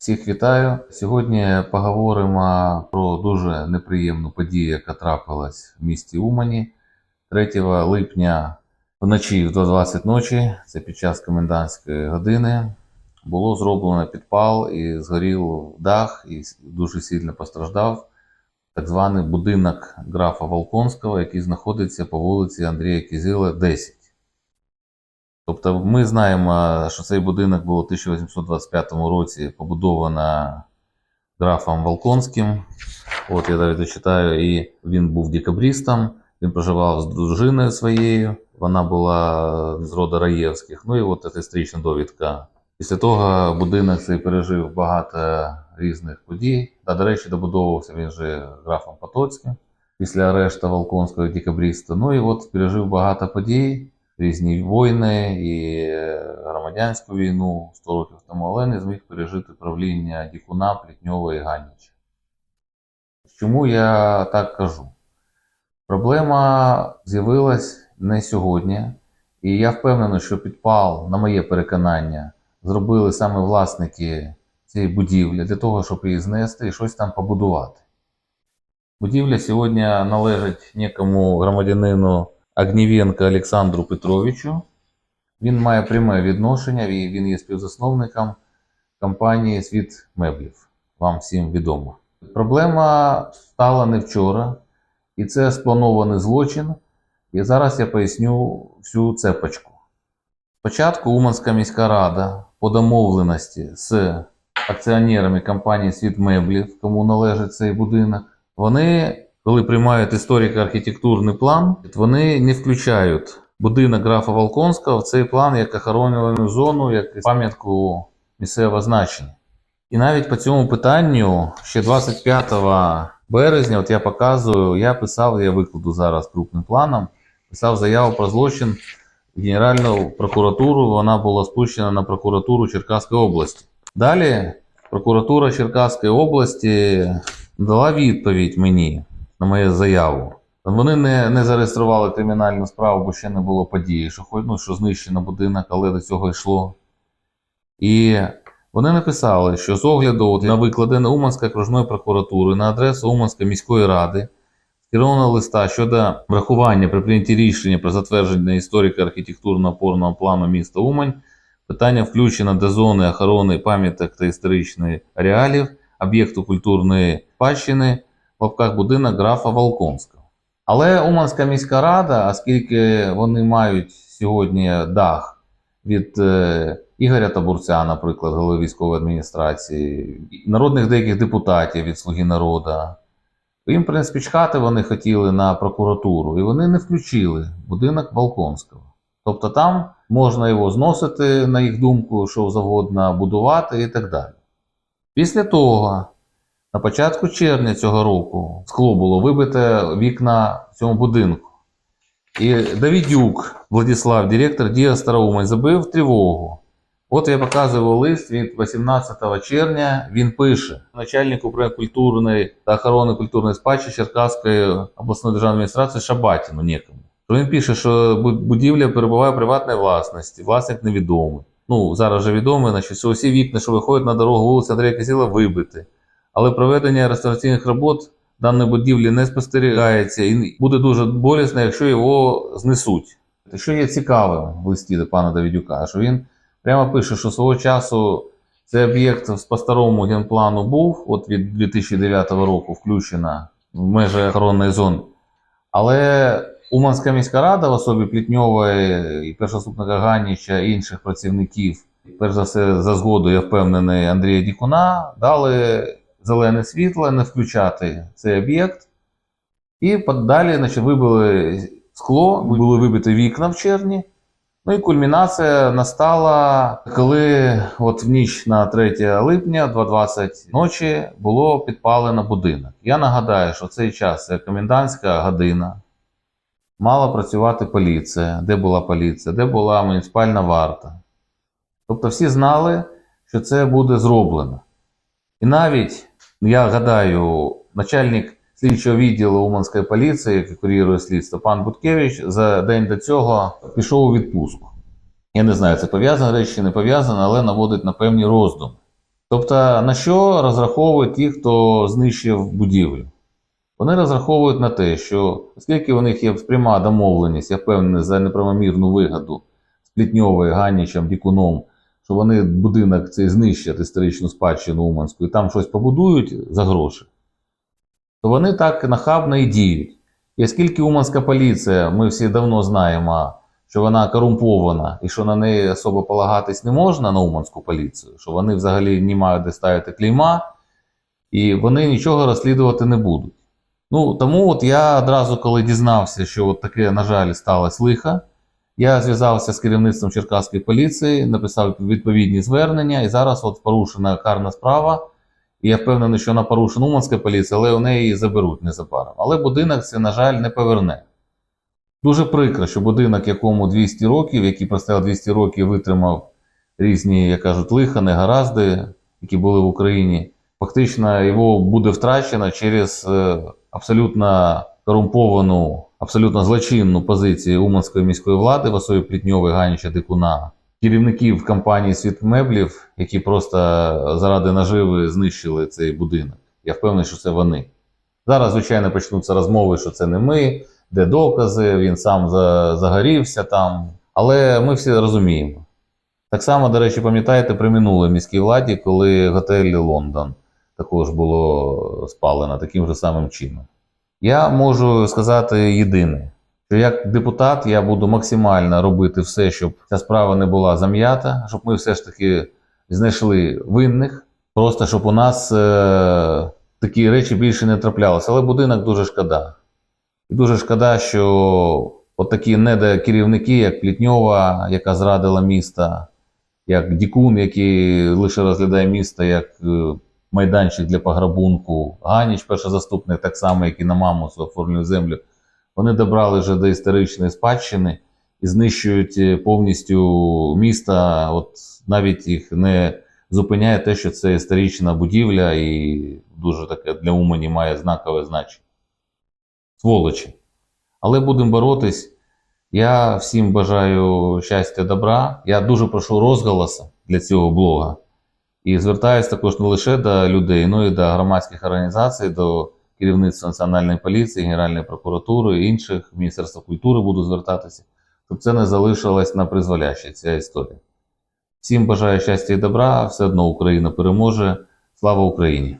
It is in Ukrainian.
Всіх вітаю. Сьогодні поговоримо про дуже неприємну подію, яка трапилась в місті Умані 3 липня вночі в 20 ночі, це під час комендантської години, було зроблено підпал і згорів дах, і дуже сильно постраждав так званий будинок графа Волконського, який знаходиться по вулиці Андрія Кізила, 10. Тобто ми знаємо, що цей будинок був у 1825 році побудовано графом Волконським. От я навіть читаю, і він був декабристом, він проживав з дружиною своєю, вона була з роду Раєвських. Ну і от історична довідка. Після того будинок цей пережив багато різних подій. Та, до речі, добудовувався він же графом Потоцьким після арешту Волконського декабриста. Ну і от пережив багато подій різні війни і е, громадянську війну 100 років тому, але не зміг пережити правління Дікуна, Плітньова і Ганніча. Чому я так кажу? Проблема з'явилась не сьогодні, і я впевнений, що підпал, на моє переконання, зробили саме власники цієї будівлі для того, щоб її знести і щось там побудувати. Будівля сьогодні належить некому громадянину Агнівенка Олександру Петровичу. Він має пряме відношення, і він є співзасновником компанії Світ меблів. Вам всім відомо. Проблема стала не вчора, і це спланований злочин. І зараз я поясню всю цепочку. Спочатку Уманська міська рада по домовленості з акціонерами компанії Світ меблів, кому належить цей будинок, вони коли приймають історико-архітектурний план, вони не включають будинок графа Волконського в цей план як охоронювану зону, як пам'ятку місцевого значення. І навіть по цьому питанню ще 25 березня, от я показую, я писав, я викладу зараз крупним планом, писав заяву про злочин в Генеральну прокуратуру, вона була спущена на прокуратуру Черкаської області. Далі прокуратура Черкаської області дала відповідь мені на мою заяву. Вони не, не зареєстрували кримінальну справу, бо ще не було події, що ну, що знищено будинок, але до цього йшло. І вони написали, що з огляду от, на викладене Уманською окружною прокуратурою на адресу Уманської міської ради скеровано листа щодо врахування при прийнятті рішення про затвердження історико-архітектурно опорного плану міста Умань, питання включено до зони охорони пам'яток та історичних ареалів, об'єкту культурної спадщини в будинок графа Волконського. Але Уманська міська рада, оскільки вони мають сьогодні дах від е, Ігоря Табурця, наприклад, голови військової адміністрації, народних деяких депутатів від Слуги народу, їм, в принципі, чхати вони хотіли на прокуратуру, і вони не включили будинок Волконського. Тобто там можна його зносити, на їх думку, що завгодно будувати і так далі. Після того на початку червня цього року скло було вибите вікна в цьому будинку. І Давідюк Владислав, директор Дія Староумань, забив тривогу. От я показував лист від 18 червня. Він пише начальнику управління культурної та охорони культурної спадщини Черкаської обласної державної адміністрації Шабатіну некому. Він пише, що будівля перебуває в приватній власності, власник невідомий. Ну, зараз вже відомий, значить, що усі вікна, що виходять на дорогу вулиці Андрія Кизіла, вибиті але проведення реставраційних робот даної будівлі не спостерігається і буде дуже болісно, якщо його знесуть. Що є цікавим в листі до пана Давідюка, що він прямо пише, що свого часу цей об'єкт по старому генплану був, от від 2009 року включена в межі охоронної зони. Але Уманська міська рада в особі Плітньової і першоступника Ганніча і інших працівників, перш за все, за згодою, я впевнений, Андрія Дікуна, дали зелене світло не включати цей об'єкт. І далі значить, вибили скло, були вибиті вікна в червні. Ну і кульмінація настала, коли от в ніч на 3 липня, 2.20 ночі, було підпалено будинок. Я нагадаю, що в цей час це комендантська година. Мала працювати поліція. Де була поліція, де була муніципальна варта. Тобто всі знали, що це буде зроблено. І навіть, я гадаю, начальник слідчого відділу Уманської поліції, який курірує слідство, пан Буткевич, за день до цього пішов у відпустку. Я не знаю, це пов'язано речі чи не пов'язано, але наводить на певні роздуми. Тобто, на що розраховують ті, хто знищив будівлю? Вони розраховують на те, що оскільки у них є пряма домовленість, я впевнений, за неправомірну вигоду з Плітньовою, Ганнічем, Дікуном, що вони будинок цей знищать історичну спадщину Уманську і там щось побудують за гроші, то вони так нахабно і діють. І оскільки Уманська поліція, ми всі давно знаємо, що вона корумпована і що на неї особо полагатись не можна на Уманську поліцію, що вони взагалі не мають де ставити клейма, і вони нічого розслідувати не будуть. Ну, тому от я одразу, коли дізнався, що от таке, на жаль, сталося лихо, я зв'язався з керівництвом Черкаської поліції, написав відповідні звернення, і зараз от порушена карна справа. І я впевнений, що вона порушена Уманська поліція, але у неї її заберуть незабаром. Але будинок це, на жаль, не поверне. Дуже прикро, що будинок, якому 200 років, який простояв 200 років, витримав різні, як кажуть, лиха, негаразди, які були в Україні. Фактично його буде втрачено через е, абсолютно корумповану, абсолютно злочинну позицію Уманської міської влади в особі Плітньової Ганіча Дикуна, керівників компанії Світ меблів, які просто заради наживи знищили цей будинок. Я впевнений, що це вони. Зараз, звичайно, почнуться розмови, що це не ми, де докази, він сам за- загорівся там. Але ми всі розуміємо. Так само, до речі, пам'ятаєте, при минулій міській владі, коли готель Лондон також було спалено таким же самим чином. Я можу сказати єдине, що як депутат я буду максимально робити все, щоб ця справа не була зам'ята, щоб ми все ж таки знайшли винних, просто щоб у нас е- такі речі більше не траплялися. Але будинок дуже шкода. І дуже шкода, що от такі недокерівники, як Плітньова, яка зрадила місто, як Дікун, який лише розглядає місто як е, майданчик для пограбунку, Ганіч, перший заступник, так само, як і на Мамусу оформлює землю. Вони добрали вже до історичної спадщини і знищують е, повністю міста. От навіть їх не зупиняє те, що це історична будівля і дуже таке для Умані має знакове значення. Сволочі. Але будемо боротись. Я всім бажаю щастя, добра. Я дуже прошу розголоса для цього блога. І звертаюся також не лише до людей, але й до громадських організацій, до керівництва Національної поліції, Генеральної прокуратури, інших, Міністерства культури буду звертатися, щоб це не залишилось на призволяще, ця історія. Всім бажаю щастя і добра, все одно Україна переможе. Слава Україні!